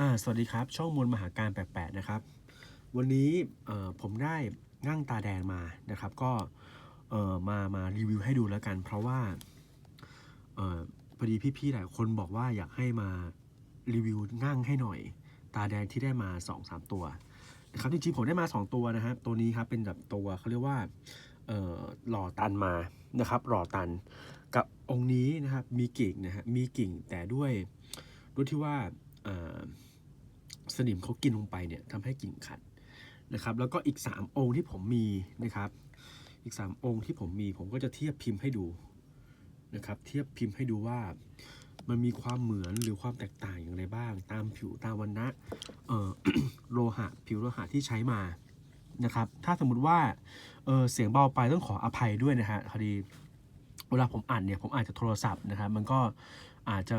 อ่าสวัสดีครับ ช่องมวลมหาการแปลกๆนะครับ วันนี้ผมได้ง่างตาแดงมานะครับ ก็เอ่อมามารีวิวให้ดูแล้วกัน เพราะว่าอพอดีพี่ๆหลายคนบอกว่าอยากให้มารีวิวง่างให้หน่อย ตาแดงที่ได้มา2อสตัวนะครับจริงๆผมได้มา 2 ตัวนะครับตัวนี้ครับเป็นแบบตัวเขาเรียกว่าหล่อตันมานะครับหล่อตันกับองค์นี้นะครับมีกิ่งนะฮะมีกิ่งแต่ด้วยด้วยที่ว่า สนิมเขากินลงไปเนี่ยทำให้กิ่งขัดนะครับ แล้วก็อีก 3 องค์ที่ผมมีนะครับ อีก 3 องค์ที่ผมมีผมก็จะเทียบพิมพ์ให้ดูนะครับ เทียบพิมพ์ให้ดูว่ามันมีความเหมือนหรือความแตกต่างอย่างไรบ้าง ตามผิวตามวันนะเอ่อโลหะผิวโลหะที่ใช้มานะครับ ถ้าสมมุติว่าเออเสียงเบาไปต้องขออภัยด้วยนะฮะพอดีเวลาผมอ่านเนี่ยผมอาจจะโทรศัพท์นะครับ มันก็ อาจจะ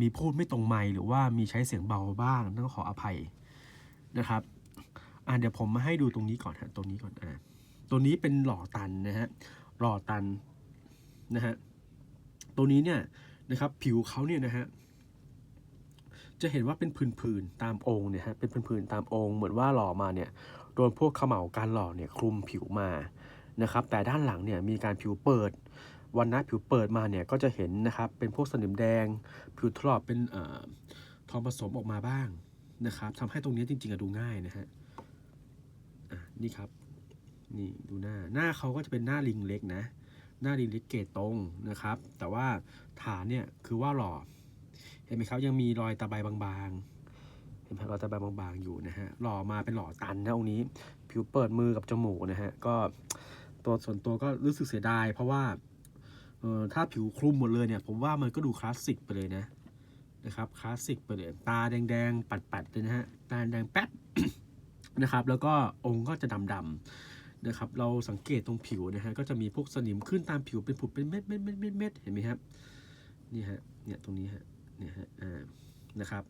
มีพูดไม่ตรงไมหรือว่ามีใช้เสียงเบาบ้างต้องขออภัยนะครับอ่าเดี๋ยวผมมาให้ดูตรงนี้ก่อนฮะตรงนี้ก่อนอ่าตัวนี้เป็นหล่อตันนะฮะหล่อตันนะฮะตัวนี้เนี่ยนะครับผิวเขาเนี่ยนะฮะจะเห็นว่าเป็นผื่นๆตามองค์เนี่ยฮะเป็นผื่นๆตามองค์เหมือนว่าหล่อมาเนี่ยโดนพวกเขม่าการหล่อเนี่ยคลุมผิวมานะครับแต่ด้านหลังเนี่ยมีการผิวเปิด วันนะผิวเปิดมาเนี่ยก็จะเห็นนะครับเป็นพวกสนิมแดง ผิวถลอกเป็นอทองผสมออกมาบ้างนะครับทำให้ตรงนี้จริงๆอะดูง่ายนะฮะนี่ครับนี่ดูหน้าหน้าเขาก็จะเป็นหน้าลิงเล็กนะ หน้าลิงเล็กเกตตรงนะครับ แต่ว่าฐานเนี่ยคือว่าหล่อเห็นไหมครับยังมีรอยตะไบบางๆเห็นไหมรอยตะไบบางๆอยู่นะฮะหล่อมาเป็นหล่อตันนะองนี้ ผิวเปิดมือกับจมูกนะฮะก็ตัวส่วนตัวก็รู้สึกเสียดาย เพราะว่า เออถ้าผิวคลุมหมดเลยเนี่ย ผมว่ามันก็ดูคลาสสิกไปเลยนะนะครับคลาสสิกไปเลยตาแดงๆ ปัดๆเลยนะฮะตาแดงแป๊ดนะครับ แล้วก็องค์ก็จะดำๆนะครับ เราสังเกตตรงผิวนะฮะก็จะมีพวกสนิมขึ้นตามผิวเป็นผุดเป็นเม็ดเม็ดเม็ดเม็ดเม็ดเห็นไหมครับนี่ฮะเนี่ยตรงนี้ฮะเนี่ยฮะอ่านะครับ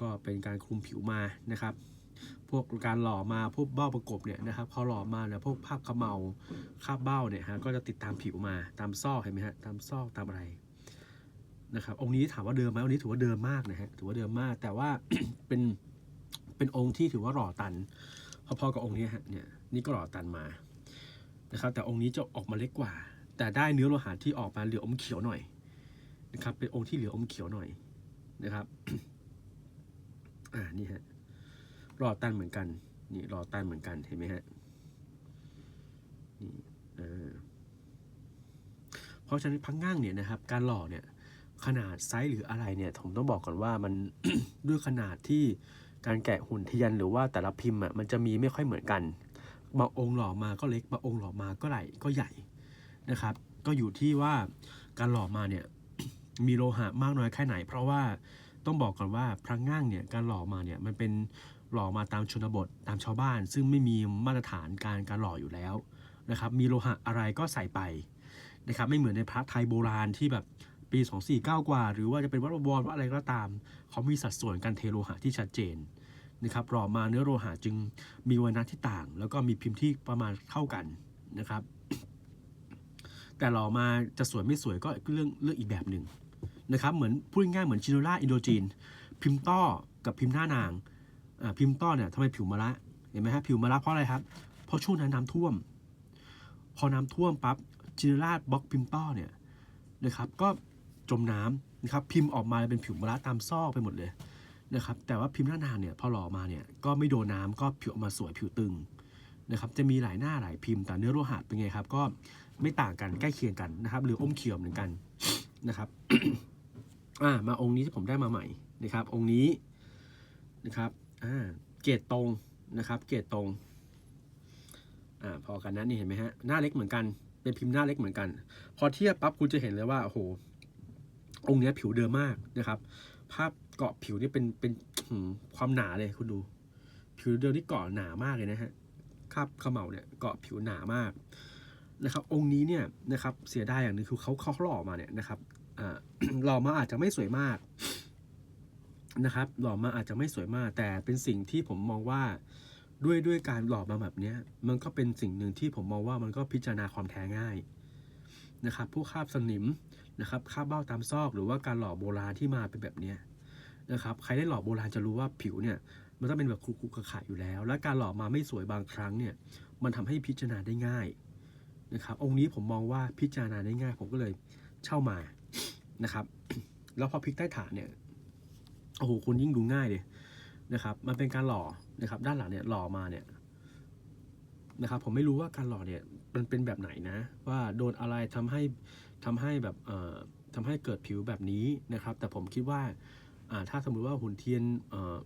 ก็เป็นการคลุมผิวมานะครับ พวกการหล่อมาพวกเบ้าประกบเนี่ยนะครับพอหล่อมาเนี่ยพวกภาพเขมเมาคาบเบ้าเนี่ยฮะก็จะติดตามผิวมาตามซอกเห็นไหมฮะตามซอกตามอะไรนะครับองค์นี้ถามว่าเดิมไหมองค์นี้ถือว่าเดิมมากนะฮะถือว่าเดิมมาก แต่ว่าเป็นเป็นองค์ที่ถือว่าหล่อตันพอๆกับองค์นี้ฮะเนี่ยนี่ก็หล่อตันมานะครับ แต่องค์นี้จะออกมาเล็กกว่า แต่ได้เนื้อโลหะที่ออกมาเหลืออมเขียวหน่อยนะครับ เป็นองค์ที่เหลืออมเขียวหน่อยนะครับ อ่านี่ฮะ รอตันเหมือนกัน นี่รอตันเหมือนกันเห็นไหมฮะนี่เออเพราะฉะนั้นพังง่างเนี่ยนะครับ การหล่อเนี่ยขนาดไซส์หรืออะไรเนี่ยผมต้องบอกก่อนว่ามันด้วยขนาดที่การแกะหุ่นเทียนหรือว่าแต่ละพิมพ์อะมันจะมีไม่ค่อยเหมือนกันบางองค์หล่อมาก็เล็กบางองค์หล่อมาก็ใหญ่ก็ใหญ่นะครับ ก็อยู่ที่ว่าการหล่อมาเนี่ยมีโลหะมากน้อยแค่ไหน เพราะว่าต้องบอกก่อนว่าพระง่างเนี่ยการหล่อมาเนี่ยมันเป็น หล่อมาตามชนบทตามชาวบ้าน ซึ่งไม่มีมาตรฐานการการหล่ออยู่แล้วนะครับ มีโลหะอะไรก็ใส่ไปนะครับไม่เหมือนในพระไทยโบราณที่แบบปี 249 กว่า หรือว่าจะเป็นวัดบวรวัดอะไรก็ตาม เขามีสัดส่วนการเทโลหะที่ชัดเจนนะครับหล่อมาเนื้อโลหะจึงมีวันนะที่ต่าง แล้วก็มีพิมพ์ที่ประมาณเท่ากันนะครับ แต่หล่อมาจะสวยไม่สวยก็เรื่องเรื่องอีกแบบหนึ่งนะครับเหมือนพูดง่ายเหมือนชิโนล่าอินโดจีน พิมพ์ต้อกับพิมพ์หน้านาง พิมพ์ต้อนเนี่ยทำไมผิวมะละเห็นไหมฮะผิวมะละเพราะอะไรครับ เพราะช่วงนั้นน้ำท่วม พอน้ำท่วมปั๊บจินราชบล็อกพิมพ์ต้อเนี่ยนะครับก็จมน้ำนะครับพิมพ์ออกมาเป็นผิวมะละตามซอกไปหมดเลยนะครับแต่ว่าพิมพ์หน้านางเนี่ยพอหล่อมาเนี่ยก็ไม่โดนน้ำก็ผิวออกมาสวยผิวตึงนะครับจะมีหลายหน้าหลายพิมพ์แต่เนื้อโลหะเป็นไงครับ ก็ไม่ต่างกันใกล้เคียงกันนะครับ หรืออมเขียวเหมือนกันนะครับอ่ามาองค์นี้ที่ผมได้มาใหม่นะครับ องค์นี้นะครับ อ่าเกรดตรงนะครับ เกรดตรงอ่าพอกันนะนี่เห็นไหมฮะหน้าเล็กเหมือนกันเป็นพิมพ์หน้าเล็กเหมือนกัน พอเทียบปั๊บคุณจะเห็นเลยว่าโอ้โหองค์นี้ผิวเดิมมากนะครับ ภาพเกาะผิวนี่เป็นเป็นความหนาเลยคุณดู ผิวเดิมนี่เกาะหนามากเลยนะฮะคราบเขม่าเนี่ยเกาะผิวหนามากนะครับ องค์นี้เนี่ยนะครับเสียดายอย่างหนึงคือเขาเขาหล่อมาเนี่ยนะครับอ่าหล่อมาอาจจะไม่สวยมาก นะครับหล่อมาอาจจะไม่สวยมาก แต่เป็นสิ่งที่ผมมองว่าด้วยด้วยการหล่อมาแบบเนี้ยมันก็เป็นสิ่งหนึ่งที่ผมมองว่ามันก็พิจารณาความแท้ง่ายนะครับพวกคราบสนิมนะครับคราบเบ้าตามซอกหรือว่าการหล่อโบราณที่มาเป็นแบบเนี้ยนะครับใครได้หล่อโบราณจะรู้ว่าผิวเนี่ยมันต้องเป็นแบบคุกๆขะอยู่แล้ว และการหล่อมาไม่สวยบางครั้งเนี่ยมันทำให้พิจารณาได้ง่ายนะครับองค์นี้ผมมองว่าพิจารณาได้ง่าย ผมก็เลยเช่ามานะครับ แล้วพอพลิกใต้ฐานเนี่ย โอ้โหคุณยิ่งดูง่ายเลยนะครับ มันเป็นการหล่อนะครับ ด้านหลังเนี่ยหล่อมาเนี่ยนะครับ ผมไม่รู้ว่าการหล่อเนี่ยมันเป็นแบบไหนนะ ว่าโดนอะไรทำให้ทำให้แบบเอ่อทำให้เกิดผิวแบบนี้นะครับ แต่ผมคิดว่าอ่าถ้าสมมุติว่าหุ่นเทียนเอ่อ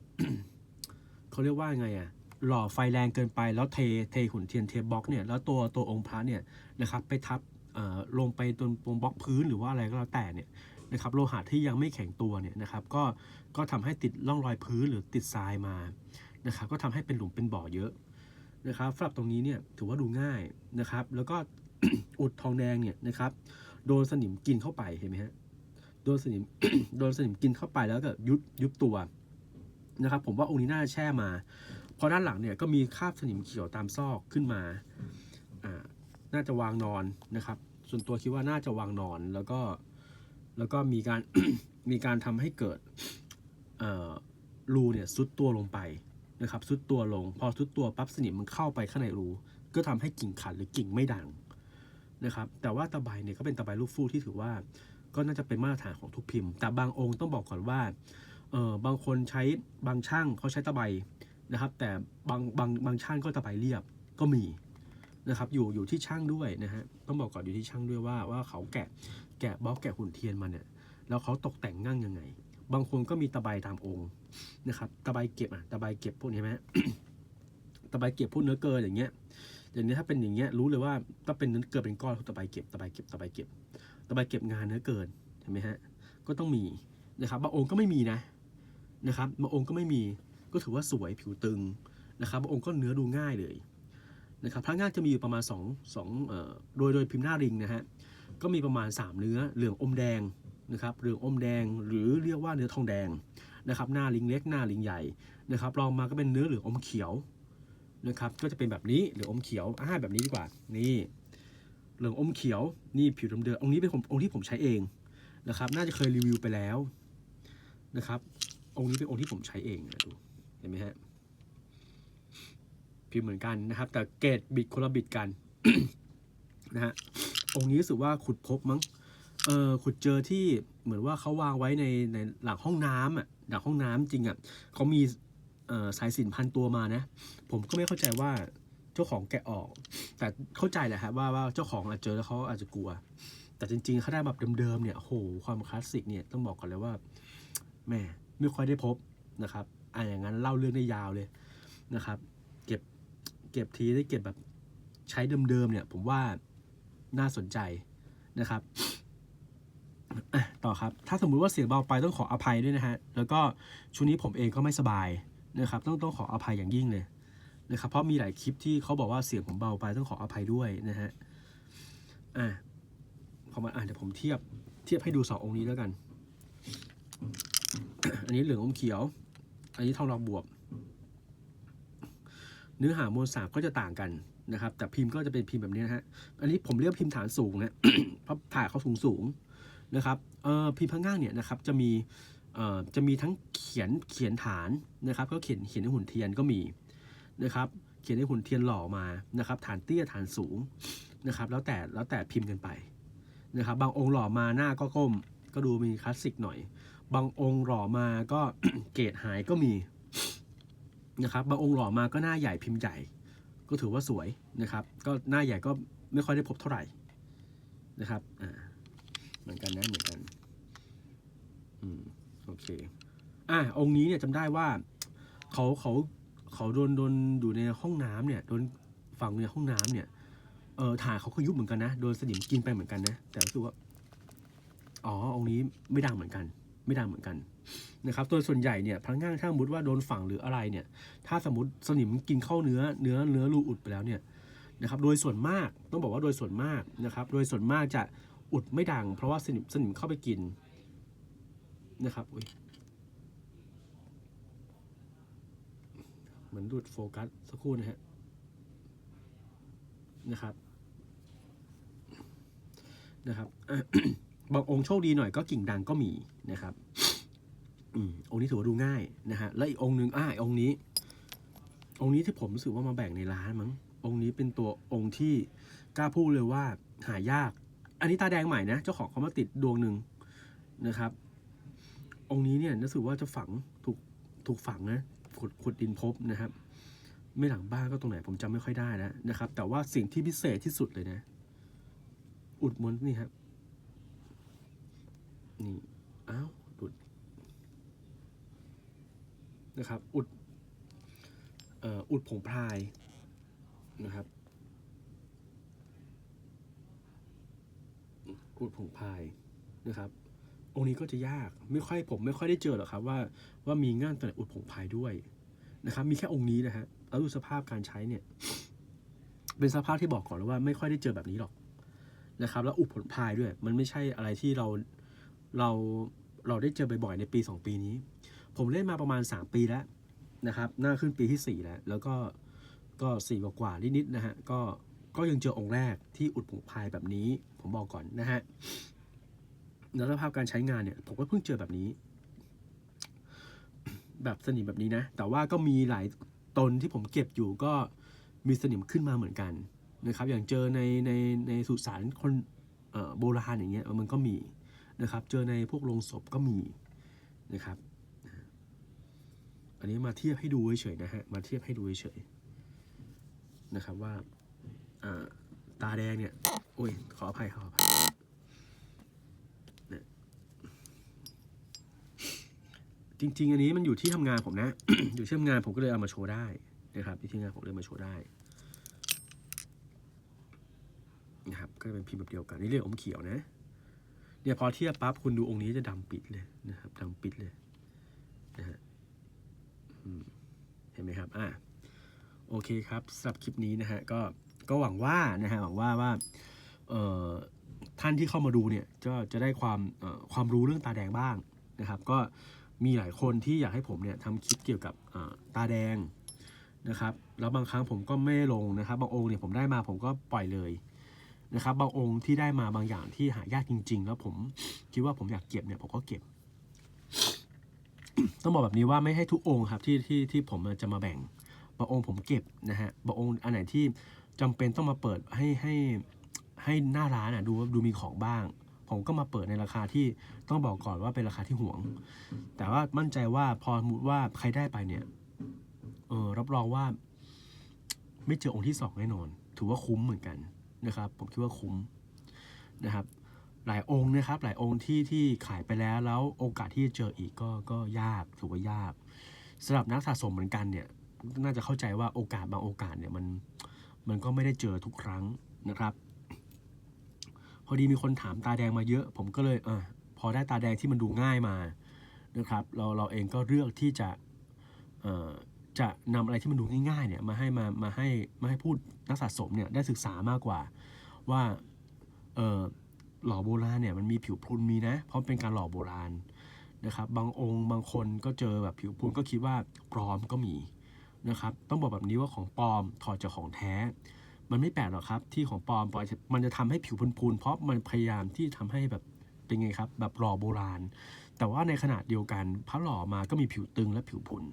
เขาเรียกว่าไงอะหล่อไฟแรงเกินไปแล้วเทเทหุ่นเทียนเทบล็อกเนี่ยแล้วตัวตัวองค์พระเนี่ยนะครับไปทับเอ่อลงไปตรงตรงบล็อกพื้นหรือว่าอะไรก็แล้วแต่เนี่ย นะครับโลหะที่ยังไม่แข็งตัวเนี่ยนะครับก็ก็ทำให้ติดร่องรอยพื้นหรือติดทรายมานะครับก็ทำให้เป็นหลุมเป็นบ่อเยอะนะครับสำหรับตรงนี้เนี่ยถือว่าดูง่ายนะครับ แล้วก็อุดทองแดงเนี่ยนะครับโดนสนิมกินเข้าไปเห็นไหมฮะโดนสนิมโดนสนิมกินเข้าไปแล้วก็ยุบยุบตัวนะครับผมว่าองค์นี้น่าจะแช่มา พอด้านหลังเนี่ยก็มีคราบสนิมเขียวตามซอกขึ้นมาอ่าน่าจะวางนอนนะครับ ส่วนตัวคิดว่าน่าจะวางนอนแล้วก็ แล้วก็มีการมีการทำให้เกิดรูเนี่ยซุดตัวลงไปนะครับซุดตัวลง พอซุดตัวปั๊บสนิมมันเข้าไปข้างในรูก็ทำให้กิ่งขัดหรือกิ่งไม่ดังนะครับ แต่ว่าตะไบเนี่ยก็เป็นตะไบลูกฟูกที่ถือว่า ก็น่าจะเป็นมาตรฐานของทุกพิมพ์ แต่บางองค์ต้องบอกก่อนว่าเออบางคนใช้บางช่างเขาใช้ตะไบนะครับ แต่บางบางบางช่างก็ตะไบเรียบก็มี นะครับอยู่อยู่ที่ช่างด้วยนะฮะต้องบอกก่อนอยู่ที่ช่างด้วยว่าว่าเขาแกะแกะบล็อกแกะหุ่นเทียนมาเนี่ยแล้วเขาตกแต่งง่างยังไง บางคนก็มีตะไบตามองค์นะครับตะไบเก็บอะตะไบเก็บพวกนี้ไหมตะไบเก็บพวกเนื้อเกินอย่างเงี้ยอย่างนี้ถ้าเป็นอย่างเงี้ยรู้เลยว่าถ้าเป็นเนื้อเกินเป็นก้อนตะไบเก็บตะไบเก็บตะไบเก็บตะไบเก็บงานเนื้อเกินเห็นไหมฮะก็ต้องมีนะครับบางองค์ก็ไม่มีนะนะครับบางองค์ก็ไม่มีก็ถือว่าสวยผิวตึงนะครับบางองค์ก็เนื้อดูง่ายเลย นะครับพระง่างจะมีอยู่ประมาณ2องสองเอ่อโดยโดยพิมพ์หน้าริงนะฮะก็มีประมาณ 3 เนื้อเหลืองอมแดงนะครับเหลืองอมแดงหรือเรียกว่าเนื้อทองแดงนะครับหน้าลิงเล็กหน้าลิงใหญ่นะครับรองมาก็เป็นเนื้อเหลืองอมเขียวนะครับก็จะเป็นแบบนี้เหลืองอมเขียวอ่าแบบนี้ดีกว่านี่เหลืองอมเขียวนี่ผิวดำเดิมๆองนี้เป็นผมองค์ที่ผมใช้เองนะครับน่าจะเคยรีวิวไปแล้วนะครับองค์นี้เป็นองค์ที่ผมใช้เองนะดูเห็นไหมฮะ พิมพ์เหมือนกันนะครับ แต่เกรดบิดคนละบิดกันนะฮะองค์นี้รู้สึกว่าขุดพบมั้งเออขุดเจอที่เหมือนว่าเขาวางไว้ในในหลังห้องน้ำอะหลังห้องน้ำจริงอะเขามีเอ่อสายสินพันตัวมานะ ผมก็ไม่เข้าใจว่าเจ้าของแกะออก แต่เข้าใจแหละฮะว่าว่าเจ้าของอาจเจอแล้วเขาอาจจะกลัว แต่จริงๆเขาได้แบบเดิมๆเนี่ยโหความคลาสสิกเนี่ยต้องบอกก่อนเลยว่าแม่ไม่ค่อยได้พบนะครับอ่าอย่างนั้นเล่าเรื่องได้ยาวเลยนะครับ เก็บทีได้เก็บแบบใช้เดิมๆเนี่ย ผมว่าน่าสนใจนะครับต่อครับ ถ้าสมมุติว่าเสียงเบาไปต้องขออภัยด้วยนะฮะ แล้วก็ช่วงนี้ผมเองก็ไม่สบายนะครับ ต้องต้องขออภัยอย่างยิ่งเลยนะครับ เพราะมีหลายคลิปที่เขาบอกว่าเสียงผมเบาไปต้องขออภัยด้วยนะฮะ อะพอมาอ่านเดี๋ยวผมเทียบเทียบให้ดูสององค์นี้แล้วกัน อันนี้เหลืองอมเขียว อันนี้ทองดอกบวบ เนื้อหามวลสารก็จะต่างกันนะครับ แต่พิมพ์ก็จะเป็นพิมพ์แบบนี้นะฮะ อันนี้ผมเรียกพิมพ์ฐานสูงนะเพราะถ่ายเขาสูงสูงนะครับพิมพ์พะง่างเนี่ยนะครับจะมีจะมีทั้งเขียนเขียนฐานนะครับ ก็เขียนเขียนในหุ่นเทียนก็มีนะครับ เขียนในหุ่นเทียนหล่อมานะครับ ฐานเตี้ยฐานสูงนะครับ แล้วแต่แล้วแต่พิมพ์กันไปนะครับ บางองค์หล่อมาหน้าก็ก้ม ก็ดูมีคลาสสิกหน่อย บางองค์หล่อมาก็เกรดหายก็มี นะครับบางองค์หล่อมาก็หน้าใหญ่พิมพ์ใหญ่ ก็ถือว่าสวยนะครับ ก็หน้าใหญ่ก็ไม่ค่อยได้พบเท่าไหร่นะครับอ่าเหมือนกันนะเหมือนกันอืมโอเคอะองค์นี้เนี่ยจำได้ว่าเขาเขาเขาโดนโดนอยู่ในห้องน้ำเนี่ยโดนฝังในห้องน้ำเนี่ยเออถ่ายเขาก็ยุบเหมือนกันนะโดนสนิมกินไปเหมือนกันนะแต่รู้สึกว่าอ๋อองค์นี้ไม่ดังเหมือนกัน ไม่ดังเหมือนกันนะครับตัวส่วนใหญ่เนี่ยพนักงานถ้าสมมติว่าโดนฝังหรืออะไรเนี่ย ถ้าสมมติสนิมกินเข้าเนื้อเนื้อเนื้อรูอุดไปแล้วเนี่ยนะครับโดยส่วนมากต้องบอกว่าโดยส่วนมากนะครับ โดยส่วนมากจะอุดไม่ดัง เพราะว่าสนิมสนิมเข้าไปกินนะครับอุ๊ยเหมือนหลุดโฟกัสสักครู่นะฮะนะครับนะครับ บางองค์โชคดีหน่อยก็กิ่งดังก็มีนะครับอืมองค์นี้ถือว่าดูง่ายนะฮะแล้วอีกองค์หนึ่งอ่าองค์นี้ องค์นี้ที่ผมรู้สึกว่ามาแบ่งในร้านมั้งองค์นี้เป็นตัวองค์ที่กล้าพูดเลยว่าหายาก อันนี้ตาแดงใหม่นะ เจ้าของเขามาติดดวงหนึ่งนะครับ องค์นี้เนี่ยรู้สึกว่าจะฝังถูกถูกฝังนะขุดขุดดินพบนะครับ ไม่หลังบ้านก็ตรงไหนผมจำไม่ค่อยได้แล้วนะครับ แต่ว่าสิ่งที่พิเศษที่สุดเลยนะ อุดมนนี่ครับ นี่อ้าวอุดนะครับ อุดอุดผงพรายนะครับ อุดผงพรายนะครับองค์นี้ก็จะยากไม่ค่อยผมไม่ค่อยได้เจอหรอกครับว่าว่ามีง่านตัวไหนอุดผงพายด้วยนะครับ มีแค่องค์นี้นะฮะแล้วดูสภาพการใช้เนี่ย เป็นสภาพที่บอกก่อนแล้วว่าไม่ค่อยได้เจอแบบนี้หรอกนะครับ แล้วอุดผลพายด้วย มันไม่ใช่อะไรที่เรา เราเราได้เจอบ่อยๆในปี 2 ปีนี้ ผมเล่นมาประมาณ 3 ปีแล้วนะครับน้าขึ้นปีที่ 4 แล้ว แล้วก็ก็สี่กว่านิดๆนะฮะก็ก็ยังเจอองค์แรกที่อุดผงพายแบบนี้ ผมบอกก่อนนะฮะแล้วสภาพการใช้งานเนี่ย ผมก็เพิ่งเจอแบบนี้ แบบสนิมแบบนี้นะ แต่ว่าก็มีหลายตนที่ผมเก็บอยู่ก็มีสนิมขึ้นมาเหมือนกันนะครับ อย่างเจอในในในสุสานคนโบราณอย่างเงี้ยมันก็มี นะครับเจอในพวกโรงศพก็มีนะครับ อันนี้มาเทียบให้ดูเฉยๆนะฮะมาเทียบให้ดูเฉยๆนะครับว่าตาแดงเนี่ยโอ้ยขออภัยขออภัยจริง ๆ อันนี้มันอยู่ที่ทำงานผมนะ อยู่ที่ทำงานผมก็เลยเอามาโชว์ได้นะครับที่ที่งานผมเลยมาโชว์ได้นะครับก็เป็นพิมพ์แบบเดียวกันนี่เรียกอมเขียวนะ เนี่ยพอเทียบปั๊บคุณดูองค์นี้จะดำปิดเลยนะครับดำปิดเลยนะฮะเห็นไหมครับอะโอเคครับสำหรับคลิปนี้นะฮะก็ก็หวังว่านะฮะหวังว่าว่าเอ่อท่านที่เข้ามาดูเนี่ยจะจะได้ความเอ่อความรู้เรื่องตาแดงบ้างนะครับ ก็มีหลายคนที่อยากให้ผมเนี่ยทำคลิปเกี่ยวกับเอ่อตาแดงนะครับ แล้วบางครั้งผมก็ไม่ลงนะครับ บางองค์เนี่ยผมได้มาผมก็ปล่อยเลย นะครับบางองค์ที่ได้มาบางอย่างที่หายากจริง ๆ แล้วผมคิดว่าผมอยากเก็บเนี่ยผมก็เก็บ ต้องบอกแบบนี้ว่าไม่ให้ทุกองค์ครับที่ที่ที่ผมจะมาแบ่งบางองค์ผมเก็บนะฮะบางองค์อันไหนที่จำเป็นต้องมาเปิดให้ให้ให้หน้าร้านอะดูว่าดูมีของบ้าง ผมก็มาเปิดในราคาที่ต้องบอกก่อนว่าเป็นราคาที่ห่วง แต่ว่ามั่นใจว่าพอสมมติว่าใครได้ไปเนี่ยเออรับรองว่า ไม่เจอองค์ที่สองแน่นอน ถือว่าคุ้มเหมือนกัน นะครับ ผมคิดว่าคุ้มนะครับ หลายองค์นะครับ หลายองค์ที่ที่ขายไปแล้วแล้วโอกาสที่จะเจออีกก็ก็ยากถือว่ายากสำหรับนักสะสมเหมือนกันเนี่ยน่าจะเข้าใจว่าโอกาสบางโอกาสเนี่ยมันมันก็ไม่ได้เจอทุกครั้งนะครับ พอดีมีคนถามตาแดงมาเยอะ ผมก็เลยเออพอได้ตาแดงที่มันดูง่ายมานะครับ เราเราเองก็เลือกที่จะ จะนำอะไรที่มันดูง่ายๆเนี่ยมาให้มามาให้มาให้พูดนักสะสมเนี่ยได้ศึกษามากกว่า ว่าเออหล่อโบราณเนี่ยมันมีผิวพรุนมีนะ เพราะเป็นการหล่อโบราณนะครับบางองค์บางคนก็เจอแบบผิวพรุนก็คิดว่าปลอมก็มีนะครับต้องบอกแบบนี้ว่าของปลอมถอดจากของแท้ มันไม่แปลกหรอกครับที่ของปลอมปลอมมันจะทำให้ผิวพรุนๆเพราะมันพยายามที่ทำให้แบบเป็นไงครับแบบหล่อโบราณ แต่ว่าในขณะเดียวกันพระหล่อมาก็มีผิวตึงและผิวพรุน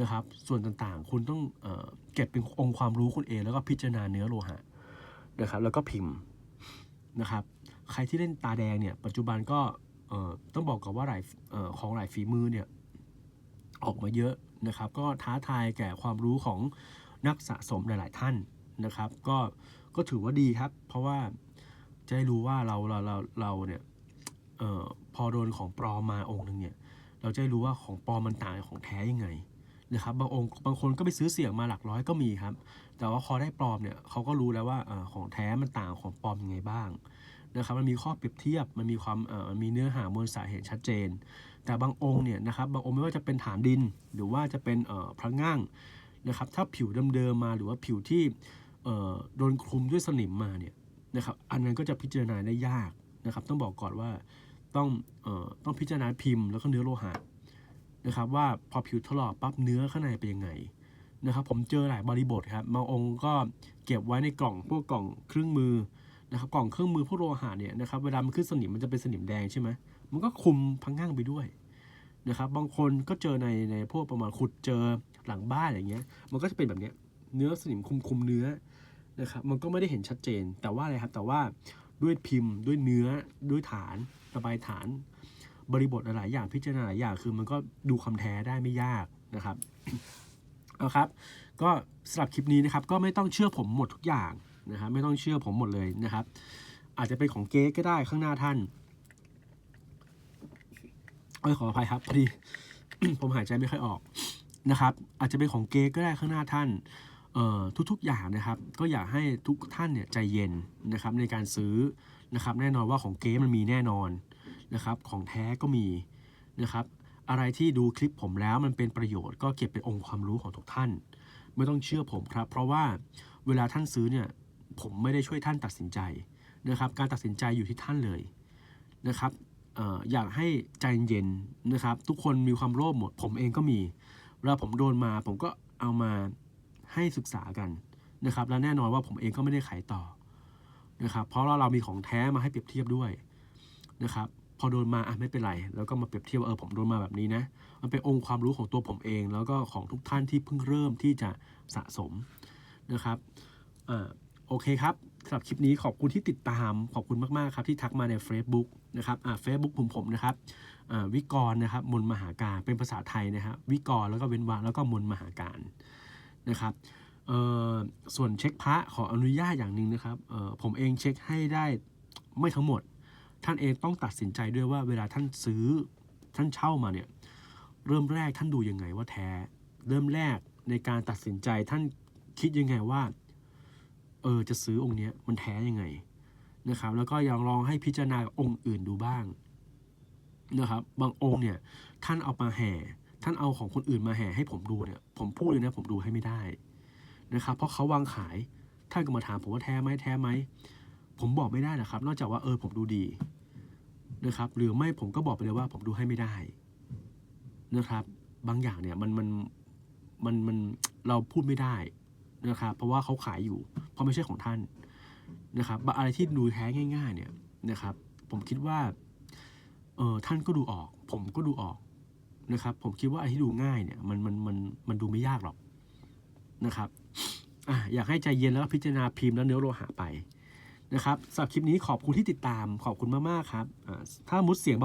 นะครับ ส่วนต่างๆ คุณต้องเอเก็บเป็นองค์ความรู้คุณเอง แล้วก็พิจารณาเนื้อโลหะนะครับ แล้วก็พิมพ์นะครับ ใครที่เล่นตาแดงเนี่ย ปัจจุบันก็ต้องบอกก่อนว่าหลายออของหลายฝีมือเนี่ยออกมาเยอะนะครับ ก็ท้าทายแก่ความรู้ของนักสะสมหลาย ๆ ท่านนะครับ ก็ก็ถือว่าดีครับ เพราะว่าจะได้รู้ว่าเราเราเราเราเนี่ยออพอโดนของปลอมมาองค์หนึ่งเนี่ย เราจะได้รู้ว่าของปลอมมันต่างจากของแท้ยังไง นะครับบางองค์บางคนก็ไปซื้อเสียงมาหลักร้อยก็มีครับ แต่ว่าพอได้ปลอมเนี่ยเขาก็รู้แล้วว่าอของแท้มันต่างของปลอมยังไงบ้างนะครับมันมีข้อเปรียบเทียบมันมีความมันมีเนื้อหามวลสาเหตุชัดเจน แต่บางองค์เนี่ยนะครับบางองค์ไม่ว่าจะเป็นฐานดิน หรือว่าจะเป็นพระง่างนะครับถ้าผิวเดิมๆมาหรือว่าผิวที่โดนคลุมด้วยสนิมมาเนี่ยนะครับอันนั้นก็จะพิจารณาได้ยากนะครับ ต้องบอกก่อนว่าต้องต้องพิจารณาพิมพ์แล้วก็เนื้อโลหะ นะครับว่าพอผิวถลอกปั๊บเนื้อข้างในเป็นยังไงนะครับผมเจอหลายบริบทครับบางองค์ก็เก็บไว้ในกล่องพวกกล่องเครื่องมือนะครับกล่องเครื่องมือพวกโลหะเนี่ยนะครับเวลามันขึ้นสนิมมันจะเป็นสนิมแดงใช่ไหมมันก็คุมพังง่างไปด้วยนะครับบางคนก็เจอในในพวกประมาณขุดเจอหลังบ้านอย่างเงี้ย มันก็จะเป็นแบบเนี้ยเนื้อสนิมคุมคุมเนื้อนะครับมันก็ไม่ได้เห็นชัดเจนแต่ว่าอะไรครับแต่ว่าด้วยพิมพ์ด้วยเนื้อด้วยฐานระบายฐาน บริบทหลายอย่างพิจารณาหลายอย่างคือมันก็ดูคำแท้ได้ไม่ยากนะครับเอาครับ ก็สำหรับคลิปนี้นะครับ ก็ไม่ต้องเชื่อผมหมดทุกอย่างนะครับไม่ต้องเชื่อผมหมดเลยนะครับ อาจจะเป็นของเก๊ก็ได้ข้างหน้าท่านเอ้ยขออภัยครับพอดีผมหายใจไม่ค่อยออกนะครับ อาจจะเป็นของเก๊ก็ได้ข้างหน้าท่านเอ่อทุกๆอย่างนะครับ ก็อยากให้ทุกท่านเนี่ยใจเย็นนะครับในการซื้อนะครับ แน่นอนว่าของเก๊มันมีแน่นอน นะครับของแท้ก็มีนะครับอะไรที่ดูคลิปผมแล้วมันเป็นประโยชน์ก็เก็บเป็นองค์ความรู้ของทุกท่าน ไม่ต้องเชื่อผมครับ เพราะว่าเวลาท่านซื้อเนี่ยผมไม่ได้ช่วยท่านตัดสินใจนะครับ การตัดสินใจอยู่ที่ท่านเลยนะครับอออยากให้ใจเย็นนะครับ ทุกคนมีความโลภหมด ผมเองก็มีเวลาผมโดนมาผมก็เอามาให้ศึกษากันนะครับ และแน่นอนว่าผมเองก็ไม่ได้ขายต่อนะครับ เพราะเราเรามีของแท้มาให้เปรียบเทียบด้วยนะครับ พอโดนมาอะไม่เป็นไร แล้วก็มาเปรียบเทียบว่าเออผมโดนมาแบบนี้นะ มันเป็นองค์ความรู้ของตัวผมเอง แล้วก็ของทุกท่านที่เพิ่งเริ่มที่จะสะสมนะครับอ่าโอเคครับสำหรับคลิปนี้ขอบคุณที่ติดตาม ขอบคุณมากๆครับที่ทักมาใน Facebook นะครับอ่าเฟซบุ๊กผมผมนะครับอ่าวิกรนะครับมนมหาการเป็นภาษาไทยนะครับวิกรแล้วก็เว้นวรรคแล้วก็มนมหาการนะครับเอ่อส่วนเช็คพระขออนุญาตอย่างหนึ่งนะครับเอ่อผมเองเช็คให้ได้ไม่ทั้งหมด ท่านเองต้องตัดสินใจด้วยว่าเวลาท่านซื้อท่านเช่ามาเนี่ยเริ่มแรกท่านดูยังไงว่าแท้ เริ่มแรกในการตัดสินใจท่านคิดยังไงว่าเออจะซื้อองค์เนี้ยมันแท้ยังไงนะครับ แล้วก็ยังลองให้พิจารณาองค์อื่นดูบ้างนะครับ บางองค์เนี่ยท่านเอามาแห่ ท่านเอาของคนอื่นมาแห่ให้ผมดูเนี่ย ผมพูดเลยนะผมดูให้ไม่ได้นะครับ เพราะเขาวางขายท่านก็มาถามผมว่าแท้ไหมแท้ไหมผมบอกไม่ได้นะครับ นอกจากว่าเออผมดูดี นะครับหรือไม่ผมก็บอกไปเลยว่าผมดูให้ไม่ได้นะครับ บางอย่างเนี่ยมันมันมันมันเราพูดไม่ได้นะครับเพราะว่าเขาขายอยู่ เพราะไม่ใช่ของท่านนะครับอะไรที่ดูแท้ง่าย ๆ เนี่ยนะครับ ผมคิดว่าเออท่านก็ดูออก ผมก็ดูออกนะครับ ผมคิดว่าอะไรที่ดูง่ายเนี่ยมันมันมันมันดูไม่ยากหรอกนะครับอะอยากให้ใจเย็นแล้วพิจารณาพิมพ์แล้วเนื้อโลหะไป นะครับสำหรับคลิปนี้ขอบคุณที่ติดตามขอบคุณมากๆครับถ้ามุดเสียงเบา